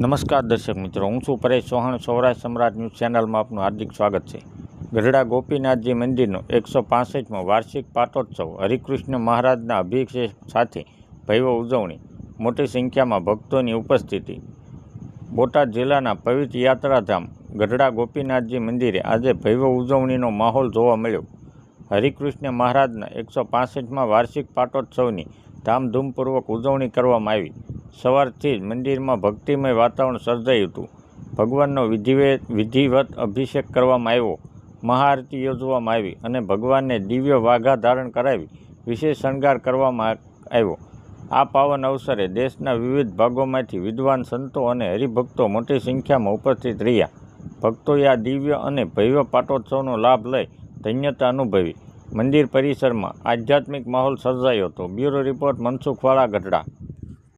નમસ્કાર દર્શક મિત્રો, હું છું પરેશ ચૌહાણ. સૌરાષ્ટ્ર સમ્રાટ ન્યૂઝ ચેનલમાં આપનું હાર્દિક સ્વાગત છે. ગઢડા ગોપીનાથજી મંદિરનો એકસો પાસઠમો વાર્ષિક પાટોત્સવ હરિકૃષ્ણ મહારાજના અભિષેક સાથે ભૈવ ઉજવણી, મોટી સંખ્યામાં ભક્તોની ઉપસ્થિતિ. બોટાદ જિલ્લાના પવિત્ર યાત્રાધામ ગઢડા ગોપીનાથજી મંદિરે આજે ભૈવ ઉજવણીનો માહોલ જોવા મળ્યો. હરિકૃષ્ણ મહારાજના એકસો પાસઠમાં વાર્ષિક પાટોત્સવની ધામધૂમપૂર્વક ઉજવણી કરવામાં આવી. સવારથી જ મંદિરમાં ભક્તિમય વાતાવરણ સર્જાયું હતું. ભગવાનનો વિધિવે, વિધિવત અભિષેક કરવામાં આવ્યો. મહાઆરતી યોજવામાં આવી અને ભગવાનને દિવ્ય વાઘા ધારણ કરાવી વિશેષ શણગાર કરવામાં આવ્યો. આ પાવન અવસરે દેશના વિવિધ ભાગોમાંથી વિદ્વાન સંતો અને હરિભક્તો મોટી સંખ્યામાં ઉપસ્થિત રહ્યા. ભક્તોએ આ દિવ્ય અને ભવ્ય પાટોત્સવનો લાભ લઈ ધન્યતા અનુભવી. મંદિર પરિસરમાં આધ્યાત્મિક માહોલ સર્જાયો હતો. Bureau report મનસુખવાળા Gadhada